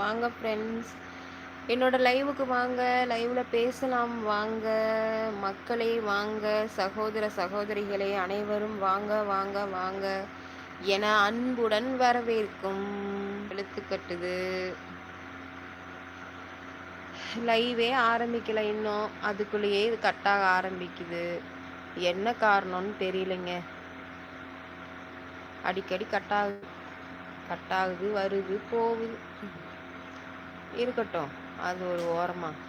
வாங்க ஃப்ரெண்ட்ஸ் என்னோட லைவுக்கு வாங்க லைவில் பேசலாம். வாங்க மக்களே வாங்க சகோதர சகோதரிகளே அனைவரும் வாங்க வாங்க வாங்க என அன்புடன் வரவேற்கும். எழுத்துக்கட்டுது. லைவே ஆரம்பிக்கலை இன்னும். அதுக்குள்ளேயே இது கட்டாக ஆரம்பிக்குது. என்ன காரணம்னு தெரியலைங்க. அடிக்கடி கட்டாகுது கட்டாகுது வருது போகுது. இருக்கட்டும். அது ஒரு ஓரமாக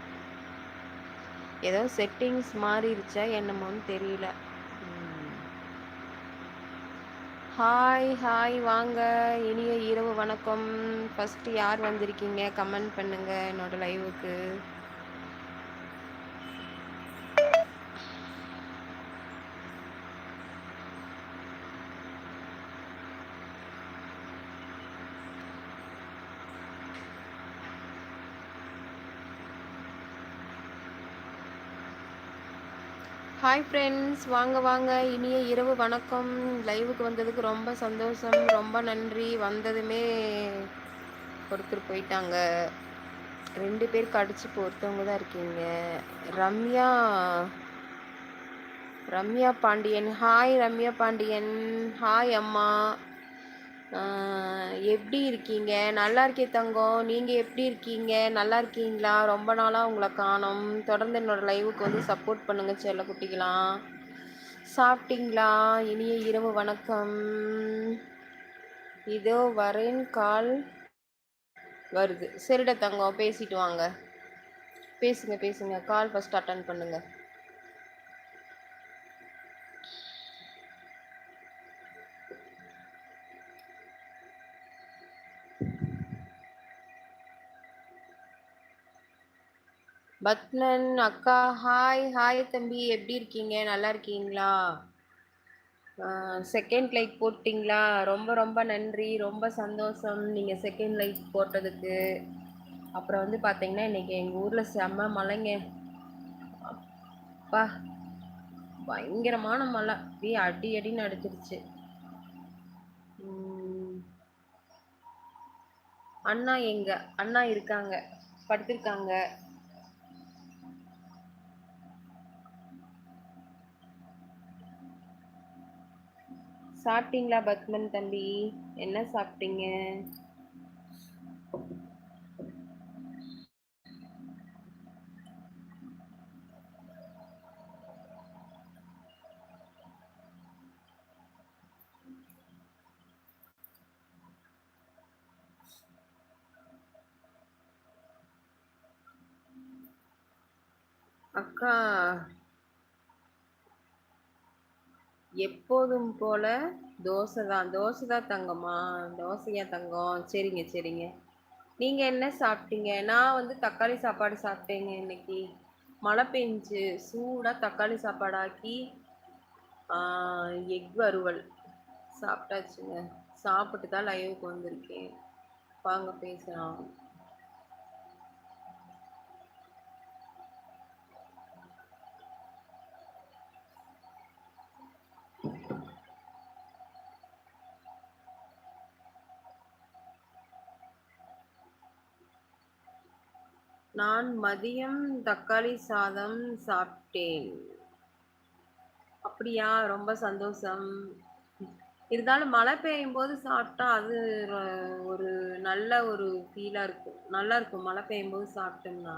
ஏதோ செட்டிங்ஸ் மாறிடுச்சா என்னமோன்னு தெரியல. ஹாய் ஹாய் வாங்க. இனிய இரவு வணக்கம். ஃபஸ்ட்டு யார் வந்திருக்கீங்க? கமெண்ட் பண்ணுங்கள் என்னோடய லைவுக்கு ஹாய் ஃப்ரெண்ட்ஸ் வாங்க வாங்க. இனிய இரவு வணக்கம். லைவுக்கு வந்ததுக்கு ரொம்ப சந்தோஷம். ரொம்ப நன்றி. வந்ததுமே ஒருத்தர் போயிட்டாங்க. ரெண்டு பேர் கடிச்சு பொறுத்தவங்க தான் இருக்கீங்க. ரம்யா ரம்யா பாண்டியன். ஹாய் ரம்யா பாண்டியன். ஹாய் அம்மா. எப்படி இருக்கீங்க? நல்லா இருக்கே தங்கம். நீங்கள் எப்படி இருக்கீங்க? நல்லா இருக்கீங்களா? ரொம்ப நாளாக உங்களை காணும். தொடர்ந்து என்னோடய லைவுக்கு வந்து சப்போர்ட் பண்ணுங்கள் செல்ல குட்டிக்கலாம் சாப்பிட்டீங்களா? இனிய இரவு வணக்கம். இதோ வரேன் கால் வருது. சரிட தங்கம் பேசிட்டு வாங்க. பேசுங்க பேசுங்க. கால் ஃபஸ்ட் அட்டன் பண்ணுங்கள் பத்மன் அக்கா ஹாய் ஹாய் தம்பி எப்படி இருக்கீங்க? நல்லா இருக்கீங்களா? செகண்ட் லைக் போட்டிங்களா? ரொம்ப ரொம்ப நன்றி ரொம்ப சந்தோஷம் நீங்கள் செகண்ட் லைக் போட்டதுக்கு. அப்புறம் வந்து பார்த்தீங்கன்னா இன்றைக்கி எங்கள் ஊரில் செம்ம மழைங்க. அப்பா பயங்கரமான மழை. அப்படியே அடி அடின்னு அடிச்சிருச்சு. அண்ணா எங்க? அண்ணா இருக்காங்க. படுத்திருக்காங்க. சாப்பிட்டீங்களா பத்மன் தம்பி? என்ன சாப்பிட்டீங்க? அக்கா எப்போதும் போல தோசை தான். தோசை தான் தங்கம்மா. தோசையா தங்கம். சரிங்க சரிங்க. நீங்கள் என்ன சாப்பிட்டீங்க? நான் வந்து தக்காளி சாப்பாடு சாப்பிட்டேங்க இன்னைக்கு. மழை பெஞ்சு சூடாக தக்காளி சாப்பாடாக்கி எக் வறுவல் சாப்பிட்டாச்சுங்க. சாப்பிட்டு தான் லைவுக்கு வந்திருக்கேன். வாங்க பேசலாம். நான் மதியம் தக்காளி சாதம் சாப்பிட்டேன். அப்படியா? ரொம்ப சந்தோஷம். இருந்தாலும் மழை பெய்யும் போது சாப்பிட்டா அது ஒரு நல்ல ஒரு ஃபீலாக இருக்கும். நல்லா இருக்கும். மழை பெய்யும் போது சாப்பிட்டோம்னா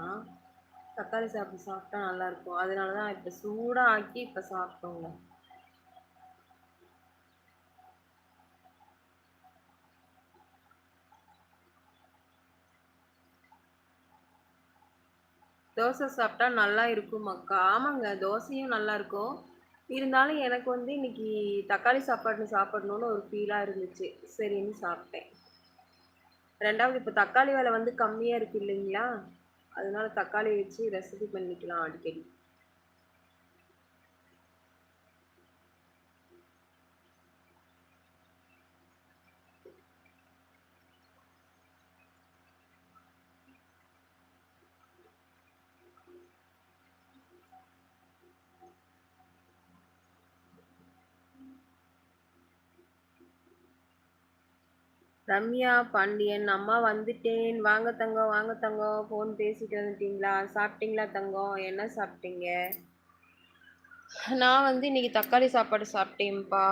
தக்காளி சாப்பிட்டு சாப்பிட்டா நல்லா இருக்கும். அதனால தான் இப்போ சூடாக ஆக்கி இப்போ சாப்பிட்டோங்க. தோசை சாப்பிட்டா நல்லா இருக்கும் அக்கா ஆமாங்க தோசையும் நல்லா இருக்கும். இருந்தாலும் எனக்கு வந்து இன்னைக்கு தக்காளி சாப்பாடு சாப்பிடணும்னு ஒரு ஃபீலாக இருந்துச்சு. சரின்னு சாப்பிட்டேன். ரெண்டாவது இப்போ தக்காளி விலை வந்து கம்மியாக இருக்கு இல்லைங்களா? அதனால தக்காளி வச்சு ரெசிபி பண்ணிக்கலாம் அடிக்கடி. ரம்யா பாண்டியன் அம்மா வந்துட்டேன். வாங்க தங்கம் வாங்க தங்கம். ஃபோன் பேசிட்டு வந்துட்டீங்களா? சாப்பிட்டீங்களா தங்கம்? என்ன சாப்பிட்டீங்க? நான் வந்து இன்னைக்கு தக்காளி சாப்பாடு சாப்பிட்டேன்ப்பா.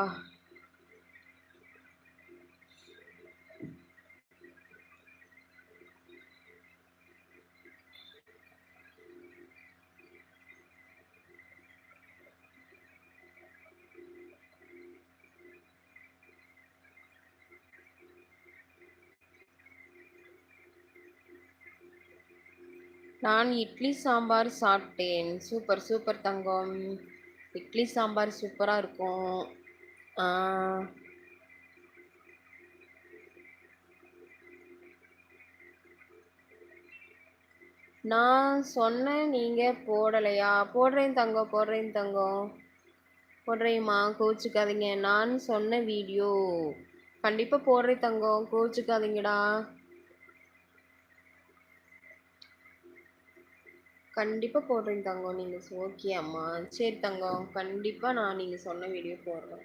நான் இட்லி சாம்பார் சாப்பிட்டேன். சூப்பர் சூப்பர் தங்கம். இட்லி சாம்பார் சூப்பராக இருக்கும். நான் சொன்னேன் நீங்கள் போடலையா? போடுறேன் தங்கம் போடுறேன் தங்கம். போடுறேம்மா கோச்சுக்காதீங்க. நான் சொன்ன வீடியோ. கண்டிப்பாக போடுறேன் தங்கம். கோச்சுக்காதீங்கடா. கண்டிப்பாக போடுறேன் தங்கம். நீங்கள் ஓகே அம்மா. சரி தங்கம். கண்டிப்பாக நான் நீங்கள் சொன்ன வீடியோ போடுறேன்.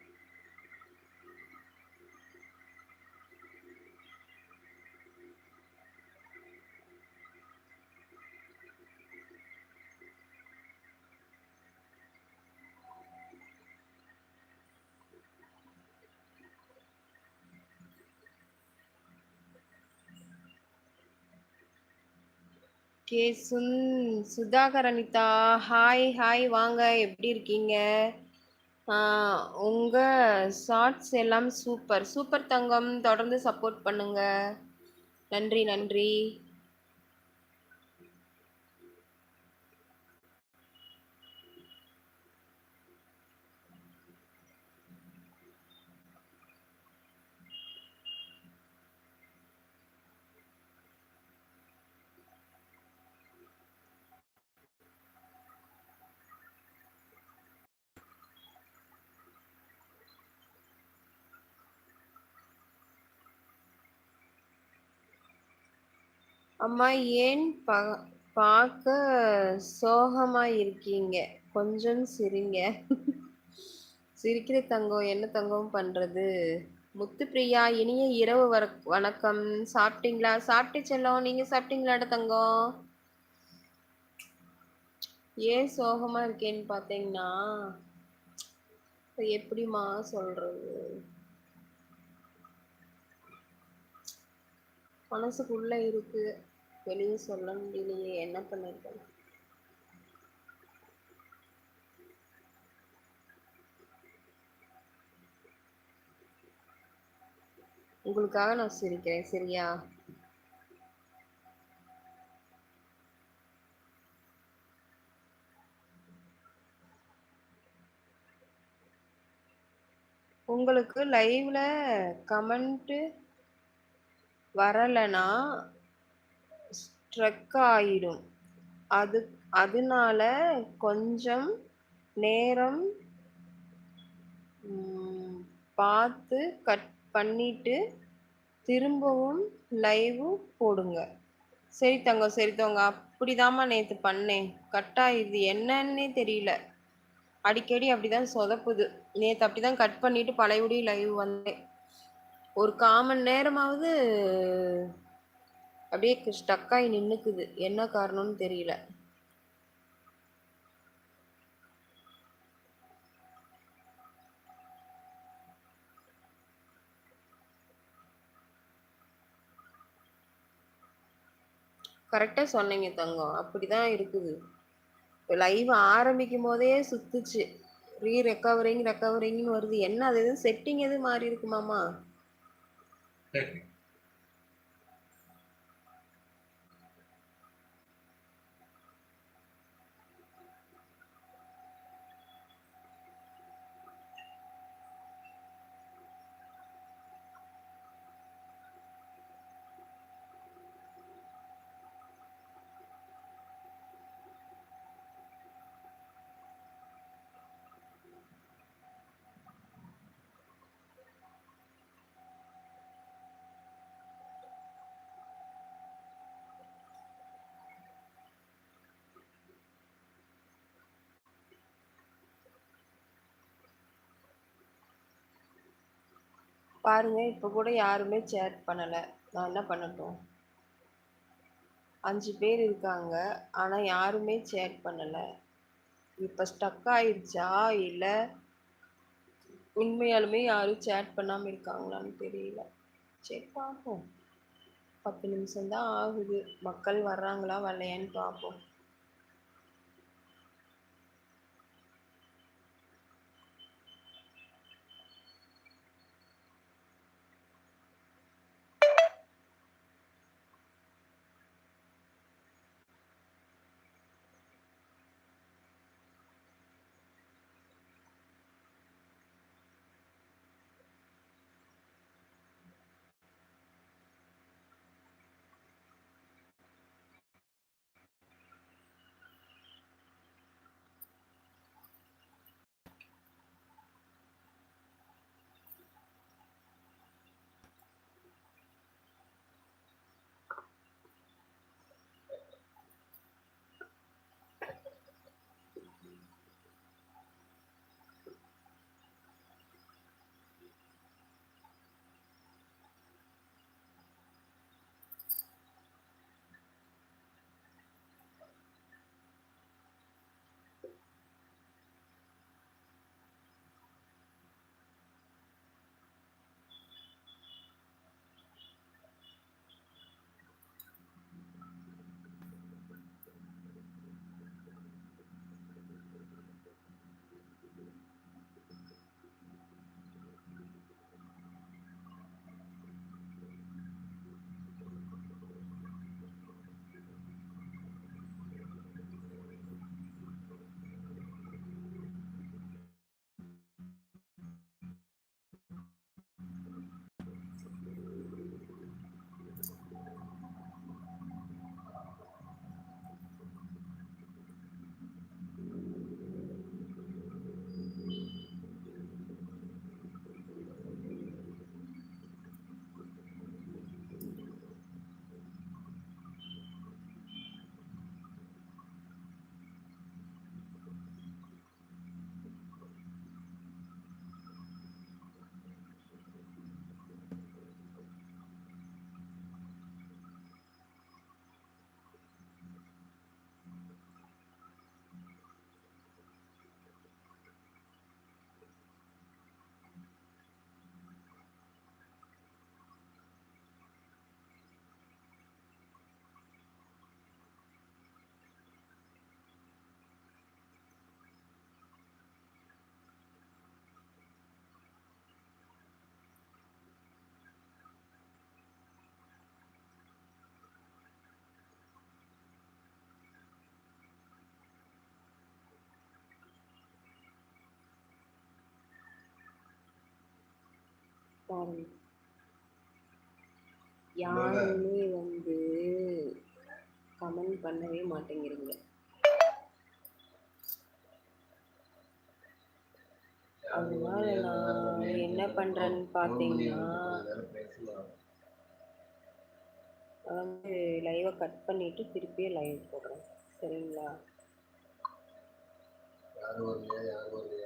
ஓகே சுன் சுதாகர் அனிதா ஹாய் ஹாய் வாங்க. எப்படி இருக்கீங்க? உங்கள் ஷார்ட்ஸ் எல்லாம் சூப்பர் சூப்பர் தங்கம் தொடர்ந்து சப்போர்ட் பண்ணுங்க. நன்றி நன்றி. அம்மா ஏன் பா பார்க்க சோகமா இருக்கீங்க கொஞ்சம் சிரிங்க. சிரிக்கிற தங்கம். என்ன தங்கம் பண்றது? முத்துப்பிரியா இனிய இரவு வர வணக்கம். சாப்பிட்டீங்களா? சாப்பிட்டு செல்லம். நீங்க சாப்பிட்டீங்களாட தங்கம்? ஏன் சோகமா இருக்கேன்னு பார்த்தீங்கன்னா எப்படிம்மா சொல்றது? மனசுக்குள்ளே இருக்கு. வெளியே சொல்ல முடியலையே என்ன பண்ணிருக்கேன் உங்களுக்காக நான் சிரிக்கிறேன் சரியா? உங்களுக்கு லைவ்ல கமெண்ட்டு வரலைன்னா ஸ்ட்ரக் ஆயிடும். அது அதனால கொஞ்சம் நேரம் பார்த்து கட் பண்ணிட்டு திரும்பவும் லைவ் போடுங்க. சரி தங்க சரி தங்க அப்படிதாம்மா நேற்று பண்ணேன். கட் ஆயிடுது. என்னன்னே தெரியல. அடிக்கடி அப்படிதான் சொதப்புது. நேற்று அப்படிதான் கட் பண்ணிட்டு பழையபடி லைவ் வந்தேன். ஒரு காமன் நேரமாவது அப்படியே ஸ்டக் ஆகி நின்னுக்குது. என்ன காரணம்னு தெரியல. கரெக்டாக சொன்னீங்க தங்கம். அப்படிதான் இருக்குது. லைவ் ஆரம்பிக்கும் போதே சுத்துச்சு. ரீ ரெக்கவரிங் ரெக்கவரிங்னு வருது. என்ன அது? எதுவும் செட்டிங் எதுவும் மாறி Thank you. பாருங்க இப்போ கூட யாருமே சேட் பண்ணலை. நான் என்ன பண்ணட்டும்? அஞ்சு பேர் இருக்காங்க. ஆனால் யாருமே சேட் பண்ணலை. இப்போ ஸ்டக் ஆயிடுச்சா இல்லை உண்மையாலுமே யாரும் சேட் பண்ணாமல் இருக்காங்களான்னு தெரியல. சரி பார்ப்போம் பத்து நிமிஷம்தான் ஆகுது. மக்கள் வர்றாங்களா வரலையான்னு பார்ப்போம் பாருங்க. யாருமே வந்து கமெண்ட் பண்ணவே மாட்டேங்கிறீங்க. அதனால நான் என்ன பண்றேன்னு பார்த்தீங்கன்னா வந்து லைவை கட் பண்ணிட்டு திருப்பியும் லைவ் போடுறேன். சரிங்களா? யாரும் வரலையா? யாரும் வரலையா?